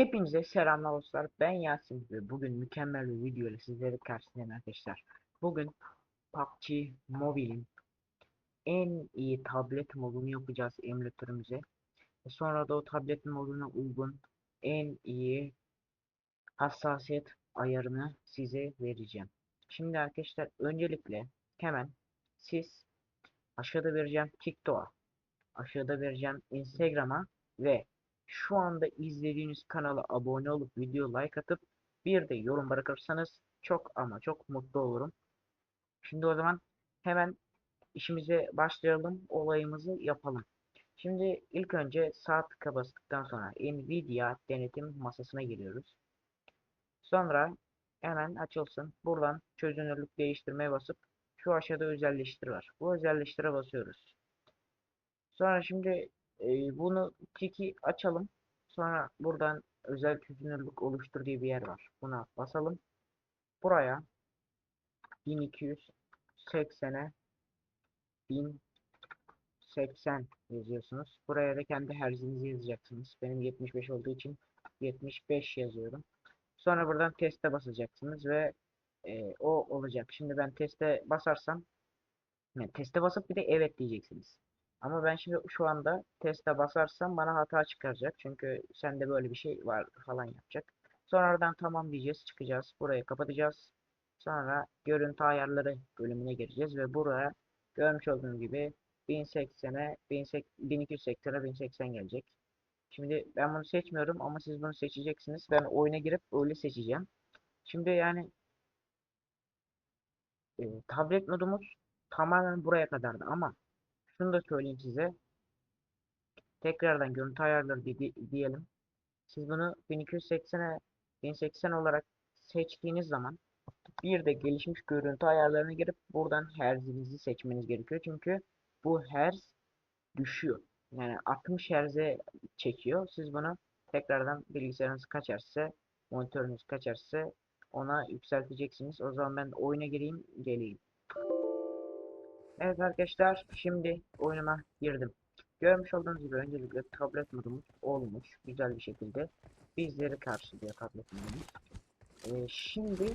Hepinize selamlar dostlar. Ben Yasin ve bugün mükemmel bir video ile sizlere karşınızdayım arkadaşlar. Bugün PUBG Mobile'in en iyi tablet modunu yapacağız emülatörümüze. Sonra da o tablet moduna uygun en iyi hassasiyet ayarını size vereceğim. Şimdi arkadaşlar öncelikle hemen siz aşağıda vereceğim TikTok'a, aşağıda vereceğim Instagram'a ve şu anda izlediğiniz kanala abone olup video like atıp bir de yorum bırakırsanız çok ama çok mutlu olurum. Şimdi o zaman hemen işimize başlayalım, olayımızı yapalım. Şimdi ilk önce sağ tıka bastıktan sonra Nvidia denetim masasına giriyoruz. Sonra hemen açılsın. Buradan çözünürlük değiştirmeye basıp şu aşağıda özelleştir var. Bu özelleştire basıyoruz. Sonra şimdi e, bunu tiki açalım. Sonra buradan özel çözünürlük oluştur diye bir yer var. Buna basalım. Buraya 1280'e 1080 yazıyorsunuz. Buraya da kendi herzinizi yazacaksınız. Benim 75 olduğu için 75 yazıyorum. Sonra buradan teste basacaksınız ve e, o olacak. Şimdi ben teste basarsam yani teste basıp bir de evet diyeceksiniz. Ama ben şimdi şu anda teste basarsam bana hata çıkaracak. Çünkü sende böyle bir şey var falan yapacak. Sonradan tamam diyeceğiz. Çıkacağız. Burayı kapatacağız. Sonra görüntü ayarları bölümüne gireceğiz ve buraya görmüş olduğunuz gibi 1080'e 1280'e 1080 gelecek. Şimdi ben bunu seçmiyorum ama siz bunu seçeceksiniz. Ben oyuna girip öyle seçeceğim. Şimdi yani e, tablet modumuz tamamen buraya kadardı ama şunu da söyleyeyim size. Tekrardan görüntü ayarları di diyelim. Siz bunu 1280'e 1080 olarak seçtiğiniz zaman bir de gelişmiş görüntü ayarlarına girip buradan herzinizi seçmeniz gerekiyor. Çünkü bu herz düşüyor. Yani 60 herze çekiyor. Siz bunu tekrardan bilgisayarınız kaç hertzse, monitörünüz kaç hertzse ona yükselteceksiniz. O zaman ben oyuna gireyim, geleyim. Evet arkadaşlar şimdi oyunuma girdim. Görmüş olduğunuz gibi öncelikle tablet modumuz olmuş. Güzel bir şekilde bizleri karşılıyor tablet modumuz. Ee, şimdi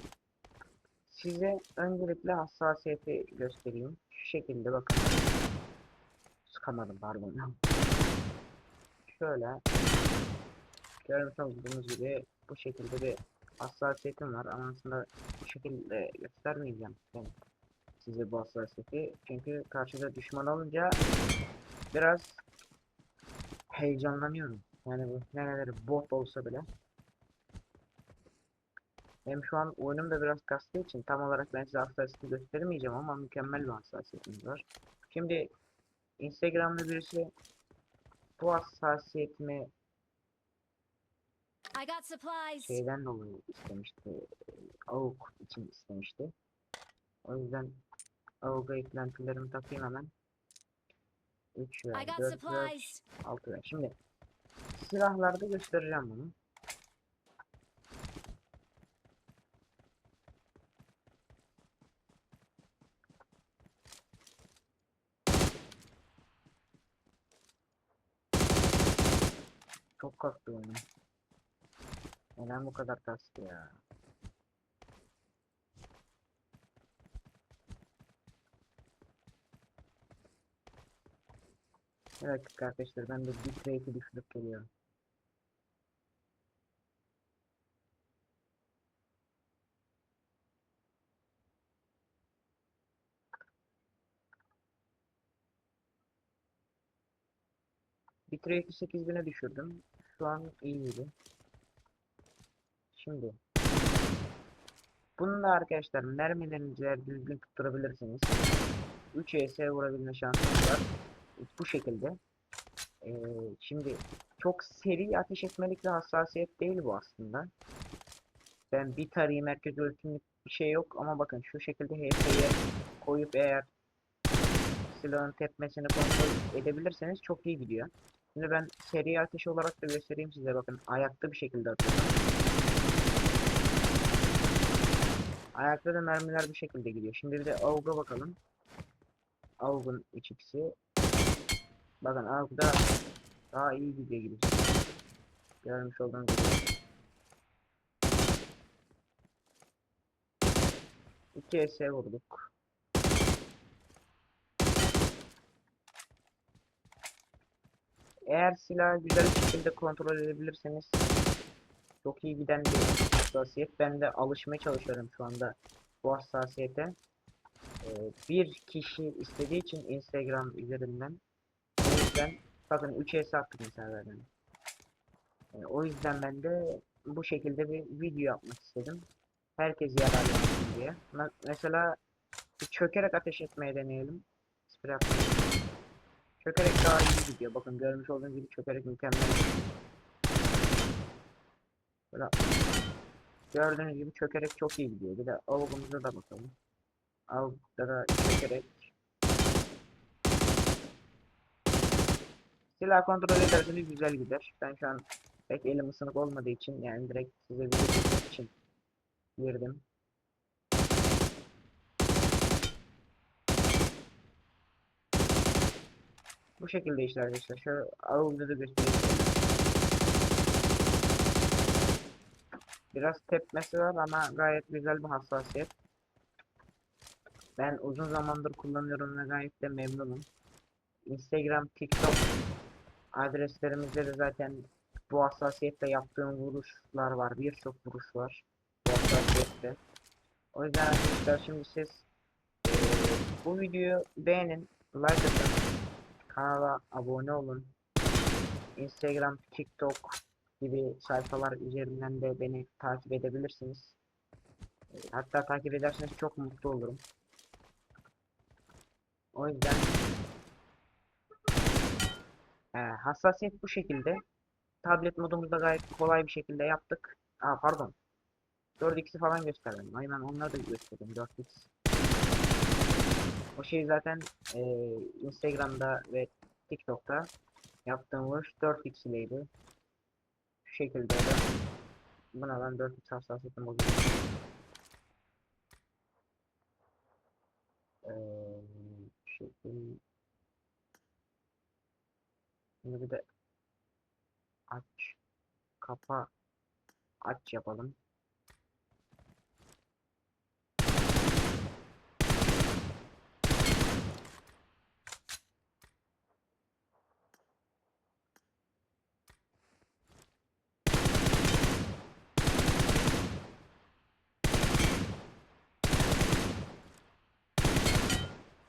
size öncelikle hassasiyeti göstereyim. Şu şekilde bakın. Sıkamadım pardon. Şöyle görmüş olduğunuz gibi bu şekilde bir hassasiyetim var ama aslında bu şekilde göstermeyeceğim. Yani size bu hassasiyeti. Çünkü karşıda düşman olunca biraz heyecanlanıyorum. Yani bu nereleri bot olsa bile. Hem şu an oyunum da biraz kastığı için tam olarak ben size hassasiyeti göstermeyeceğim ama mükemmel bir hassasiyetimiz var. Şimdi Instagram'da birisi bu hassasiyetimi şeyden dolayı istemişti. AUK için istemişti. O yüzden AUK'a eklentilerimi takayım hemen. 3 I ver, got 4 ver, supplies. 6 ver. Şimdi silahlarda göstereceğim bunu. Çok kastı oyunu. Neden bu kadar kastı ya? Evet arkadaşlar ben de bitrate'i düşürüp geliyorum. Bitrate'i 8000'e düşürdüm. Şu an iyiydi. Şimdi bunu da arkadaşlar mermilerinizi düzgün tutturabilirsiniz 3 ES vurabilme şansınız var. Bu şekilde. Ee, şimdi çok seri ateş etmelik bir hassasiyet değil bu aslında. Ben bir tarayayım merkez ölçümlük bir şey yok ama bakın şu şekilde HP'ye koyup eğer silahın tepmesini kontrol edebilirseniz çok iyi gidiyor. Şimdi ben seri ateş olarak da göstereyim size bakın ayakta bir şekilde atıyorum. Ayakta da mermiler bu şekilde gidiyor. Şimdi bir de AUG'a bakalım. AUG'un 3x'i. Bakın AUG'da daha iyi gidiyor gibi. Görmüş olduğunuz gibi. 2 S vurduk. Eğer silahı güzel şekilde kontrol edebilirseniz çok iyi giden bir hassasiyet. Ben de alışmaya çalışıyorum şu anda bu hassasiyete. Ee, bir kişi istediği için Instagram üzerinden yüzden bakın 3 S attık mesela ben. Ee, o yüzden ben de bu şekilde bir video yapmak istedim. Herkes yararlansın diye. Me- Mesela çökerek ateş etmeye deneyelim. Çökerek daha iyi gidiyor. Bakın görmüş olduğunuz gibi çökerek mükemmel. Böyle gördüğünüz gibi çökerek çok iyi gidiyor. Bir de avukumuza da bakalım. Avukta da çökerek Silah kontrol ederseniz güzel gider. Ben şu an pek elim ısınık olmadığı için yani direkt size video çekmek için girdim. Bu şekilde işte arkadaşlar. Şöyle avluda da göstereyim. Biraz tepmesi var ama gayet güzel bir hassasiyet. Ben uzun zamandır kullanıyorum ve gayet de memnunum. Instagram, TikTok adreslerimizde de zaten bu hassasiyetle yaptığım vuruşlar var. Birçok vuruş var. Bu hassasiyette. O yüzden arkadaşlar şimdi siz eee, bu videoyu beğenin, like atın, kanala abone olun. Instagram, TikTok gibi sayfalar üzerinden de beni takip edebilirsiniz. Hatta takip ederseniz çok mutlu olurum. O yüzden eee, hassasiyet bu şekilde. Tablet modumuzda gayet kolay bir şekilde yaptık. Aa pardon. 4x'i falan gösterdim. Aynen onları da gösterdim. 4x. O şey zaten eee, Instagram'da ve TikTok'ta yaptığım vuruş 4x ileydi. Şu şekilde de buna ben 4x hassasiyetim oluyor. Eee şu. Şimdi bir de aç kapa aç yapalım.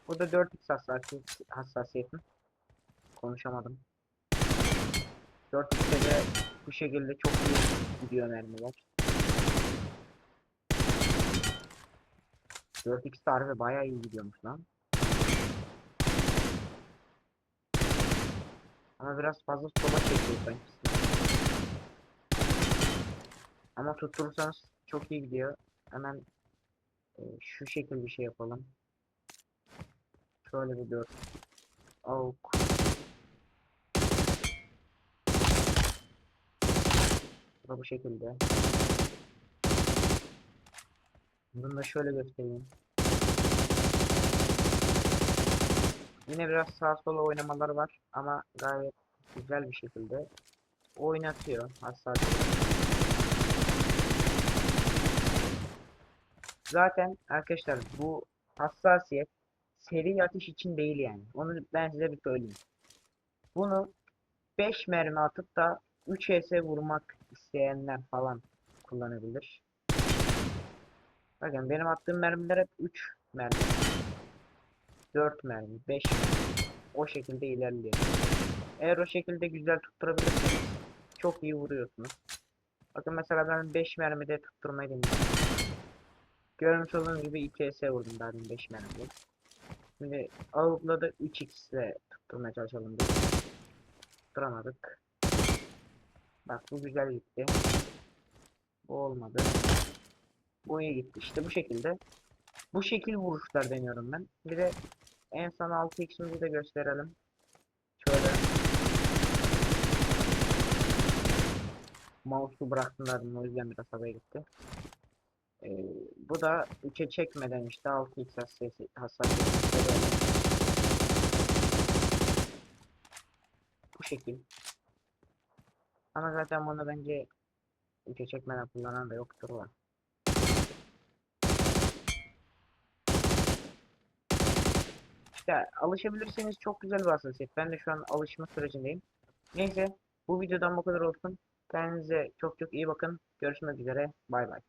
Bu da 4x hassasiyet, hassasiyetim. Konuşamadım. 4x'te de bu şekilde çok iyi gidiyor mermiler. 4x tarifi bayağı iyi gidiyormuş lan. Ama biraz fazla sola çekiyor sanki. Ama tutturursanız çok iyi gidiyor. Hemen e, şu şekil bir şey yapalım. Şöyle bir 4 avuk. Bu da bu şekilde. Bunu da şöyle göstereyim. Yine biraz sağa sola oynamalar var ama gayet güzel bir şekilde oynatıyor hassasiyet. Zaten arkadaşlar bu hassasiyet seri atış için değil yani. Onu ben size bir söyleyeyim. Bunu 5 mermi atıp da 3 HS vurmak isteyenler falan kullanabilir. Bakın benim attığım mermiler hep 3 mermi. 4 mermi, 5 mermi. O şekilde ilerliyor. Eğer o şekilde güzel tutturabilirseniz çok iyi vuruyorsunuz. Bakın mesela ben 5 mermide tutturmayı denedim. Görmüş olduğunuz gibi 2 HS vurdum daha 5 mermide. Şimdi Avuk'la da 3x ile tutturmaya çalışalım diye. Tutturamadık. Bak bu güzel gitti. Bu olmadı. Bu iyi gitti. İşte bu şekilde. Bu şekil vuruşlar deniyorum ben. Bir de en son 6x'imizi de gösterelim. Şöyle. Mouse'u bıraktım verdim o yüzden biraz havaya gitti. Ee, bu da 3'e çekmeden işte 6x hassasiyeti hassasiyeti Bu şekil. Ama zaten bunu bence video çekmeden kullanan da yoktur var. İşte alışabilirseniz çok güzel bir hassasiyet. Ben de şu an alışma sürecindeyim. Neyse bu videodan bu kadar olsun. Kendinize çok çok iyi bakın. Görüşmek üzere. Bay bay.